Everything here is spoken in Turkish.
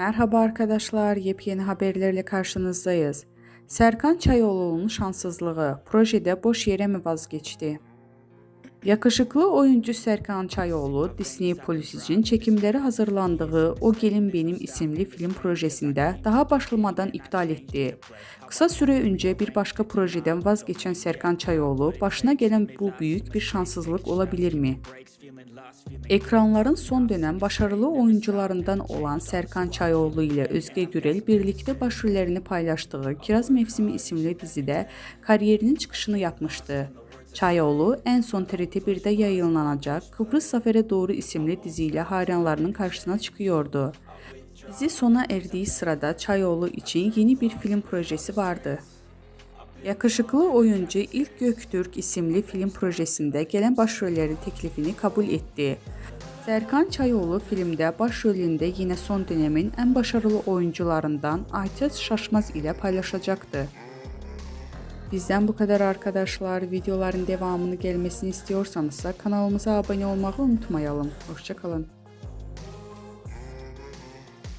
Merhaba arkadaşlar, yepyeni haberlerle karşınızdayız. Serkan Çayoğlu'nun şanssızlığı, projede boş yere mi vazgeçti? Yakışıklı oyuncu Serkan Çayoğlu, Disney Plus için çekimleri hazırlandığı O Gelin Benim isimli film projesinde daha başlamadan iptal etti. Kısa süre önce bir başka projeden vazgeçen Serkan Çayoğlu, başına gelen bu büyük bir şanssızlık olabilir mi? Ekranların son dönem başarılı oyuncularından olan Serkan Çayoğlu ile Özge Gürel birlikte başrollerini paylaştığı Kiraz Mevsimi isimli dizide kariyerinin çıkışını yapmıştı. Çayoğlu en son TRT1'de yayınlanacak Kıbrıs Zafer'e Doğru isimli diziyle hayranlarının karşısına çıkıyordu. Dizi sona erdiği sırada Çayoğlu için yeni bir film projesi vardı. Yakışıklı oyuncu İlk Göktürk isimli film projesinde gelen başrollerin teklifini kabul etti. Serkan Çayoğlu filmde başrolünde yine son dönemin en başarılı oyuncularından Aytaç Şaşmaz ile paylaşacaktı. Bizden bu kadar arkadaşlar. Videoların devamını gelmesini istiyorsanız kanalımıza abone olmayı unutmayalım. Hoşçakalın.